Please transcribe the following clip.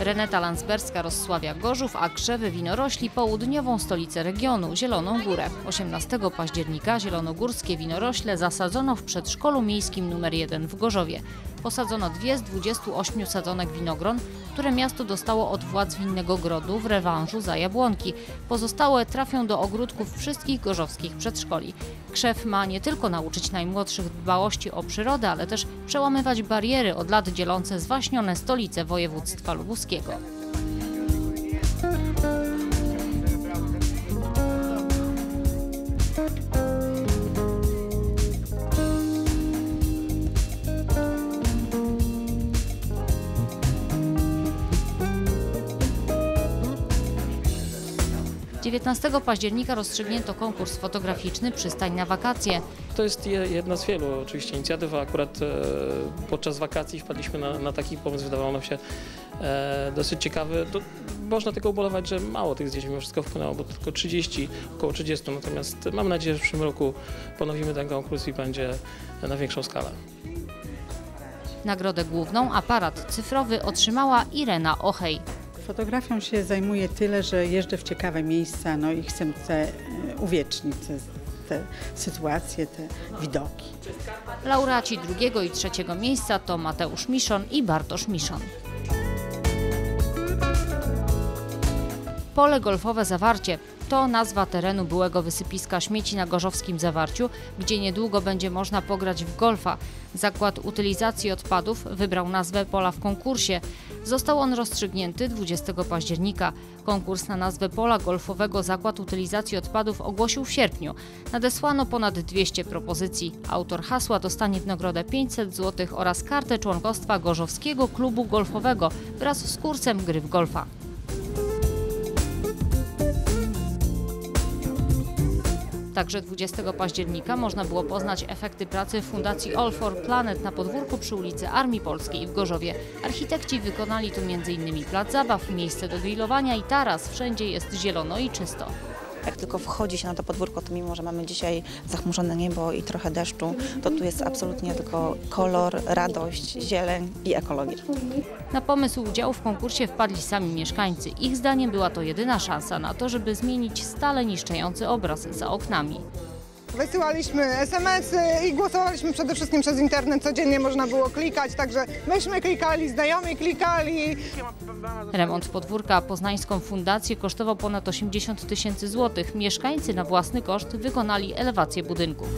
Reneta Landsberska rozsławia Gorzów, a krzewy winorośli południową stolicę regionu, Zieloną Górę. 18 października zielonogórskie winorośle zasadzono w przedszkolu miejskim nr 1 w Gorzowie. Posadzono dwie z 28 sadzonek winogron, które miasto dostało od władz winnego grodu w rewanżu za jabłonki. Pozostałe trafią do ogródków wszystkich gorzowskich przedszkoli. Krzew ma nie tylko nauczyć najmłodszych dbałości o przyrodę, ale też przełamywać bariery od lat dzielące zwaśnione stolice województwa lubuskiego. – 19 października rozstrzygnięto konkurs fotograficzny Przystań na wakacje. To jest je- jedna z wielu oczywiście inicjatyw, a akurat e, podczas wakacji wpadliśmy na, na taki pomysł, wydawał nam się e, dosyć ciekawy. To, można tylko ubolewać, że mało tych zdjęć mimo wszystko wpłynęło, bo tylko 30, około 30, natomiast mam nadzieję, że w przyszłym roku ponowimy ten konkurs i będzie na większą skalę. Nagrodę główną aparat cyfrowy otrzymała Irena Ochej. Fotografią się zajmuję tyle, że jeżdżę w ciekawe miejsca no i chcę te, uwiecznić te, te sytuacje, te widoki. Laureaci drugiego i trzeciego miejsca to Mateusz Miszon i Bartosz Miszon. Pole golfowe Zawarcie to nazwa terenu byłego wysypiska śmieci na Gorzowskim Zawarciu, gdzie niedługo będzie można pograć w golfa. Zakład utylizacji odpadów wybrał nazwę pola w konkursie. Został on rozstrzygnięty 20 października. Konkurs na nazwę pola golfowego Zakład Utylizacji Odpadów ogłosił w sierpniu. Nadesłano ponad 200 propozycji. Autor hasła dostanie w nagrodę 500 zł oraz kartę członkostwa Gorzowskiego Klubu Golfowego wraz z kursem gry w golfa. Także 20 października można było poznać efekty pracy Fundacji All for Planet na podwórku przy ulicy Armii Polskiej w Gorzowie. Architekci wykonali tu m.in. plac zabaw, miejsce do grillowania i taras. Wszędzie jest zielono i czysto. Jak tylko wchodzi się na to podwórko, to mimo, że mamy dzisiaj zachmurzone niebo i trochę deszczu, to tu jest absolutnie tylko kolor, radość, zieleń i ekologia. Na pomysł udziału w konkursie wpadli sami mieszkańcy. Ich zdaniem była to jedyna szansa na to, żeby zmienić stale niszczejący obraz za oknami. Wysyłaliśmy SMS-y i głosowaliśmy przede wszystkim przez internet. Codziennie można było klikać, także myśmy klikali, znajomi klikali. Remont podwórka Poznańską Fundację kosztował ponad 80 tysięcy złotych. Mieszkańcy na własny koszt wykonali elewację budynków.